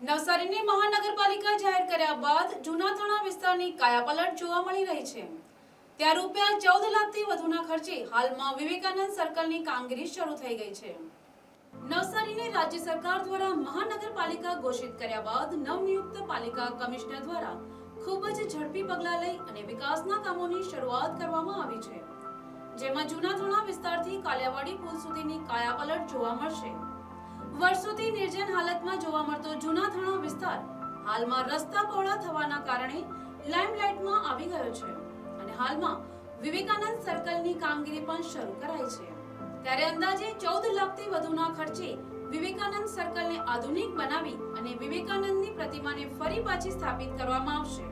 નવસારીની મહાનગરપાલિકા જાહેર કર્યા બાદ જૂના થાણા વિસ્તારની કાયાપલટ જોવા મળી રહી છે. ત્યાં રૂપિયા ચૌદ લાખથી વધુના ખર્ચે હાલમાં વિવેકાનંદ સર્કલની કામગીરી શરૂ થઈ ગઈ છે. નવસારીને રાજ્ય સરકાર દ્વારા મહાનગરપાલિકા ઘોષિત કર્યા બાદ નવનિયુક્ત પાલિકા કમિશનર દ્વારા ખૂબ જ ઝડપી પગલાં લઈ અને વિકાસના કામોની શરૂઆત કરવામાં આવી છે. જેમાં જૂના થાણા વિસ્તારથી કાલિયાવાડી પુલ સુધીની કાયાપલટ જોવા મળશે. વર્ષોથી નિર્જન હાલતમાં જોવા મળતો વિસ્તાર હાલમાં રસ્તા પહોળા થવાના કારણે લાઇમલાઇટમાં આવી ગયો છે અને હાલમાં વિવેકાનંદ સર્કલની કામગીરી પણ શરૂ કરાઈ છે. ત્યારે અંદાજે ચૌદ લાખથી વધુના ખર્ચે વિવેકાનંદ સર્કલને આધુનિક બનાવી અને વિવેકાનંદની પ્રતિમાને ફરી પાછી સ્થાપિત કરવામાં આવશે.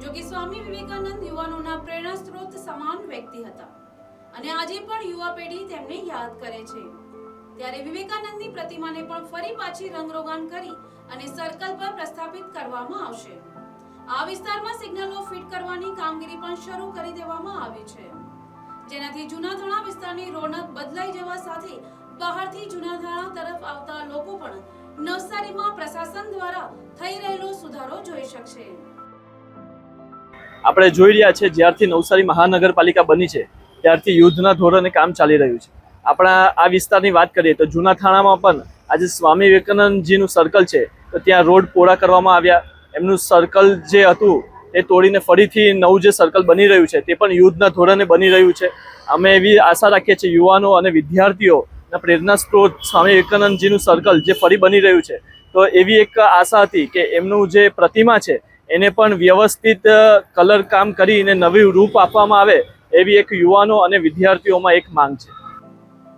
જો કે સ્વામી વિવેકાનંદ યુવાનોના પ્રેરણા સ્ત્રોત સમાન વ્યક્તિ હતા અને આજે પણ યુવા પેઢી તેમને યાદ કરે છે. ત્યારે વિવેકાનંદની પ્રતિમાને પણ ફરી પાછી રંગરોગાન કરી અને સર્કલ પર પ્રસ્થાપિત કરવામાં આવશે. આ વિસ્તારમાં સિગ્નલો ફિટ કરવાની કામગીરી પણ શરૂ કરી દેવામાં આવી છે. જેનાથી જૂનાધાણા વિસ્તારની રોનક બદલાઈ જવા સાથે બહારથી જૂનાધાણા તરફ આવતા લોકો પણ નવસારીમાં પ્રશાસન દ્વારા થઈ રહેલો સુધારો જોઈ શકશે. આપણે જોઈ રહ્યા છે જ્યારથી નવસારી મહાનગરપાલિકા બની છે, ત્યારથી યુદ્ધના ધોરણે કામ ચાલી રહ્યું છે. આપણા આ વિસ્તારની વાત કરીએ તો જૂના થાણામાં પણ આજે સ્વામી વિવેકાનંદજીનું સર્કલ છે. તો ત્યાં રોડ પોળા કરવામાં આવ્યા. એમનું સર્કલ જે હતું, એ તોડીને ફરીથી નવું જે સર્કલ બની રહ્યું છે, તે પણ યુદ્ધના ધોરણે બની રહ્યું છે. અમે એવી આશા રાખીએ છીએ યુવાનો અને વિદ્યાર્થીઓના પ્રેરણા સ્ત્રોત સ્વામી વિવેકાનંદજીનું સર્કલ જે ફરી બની રહ્યું છે. તો એવી એક આશા હતી કે એમનું જે પ્રતિમા છે, એને પણ વ્યવસ્થિત કલર કામ કરીને નવી રૂપ આપવામાં આવે એવી એક યુવાનો અને વિદ્યાર્થીઓમાં એક માંગ છે.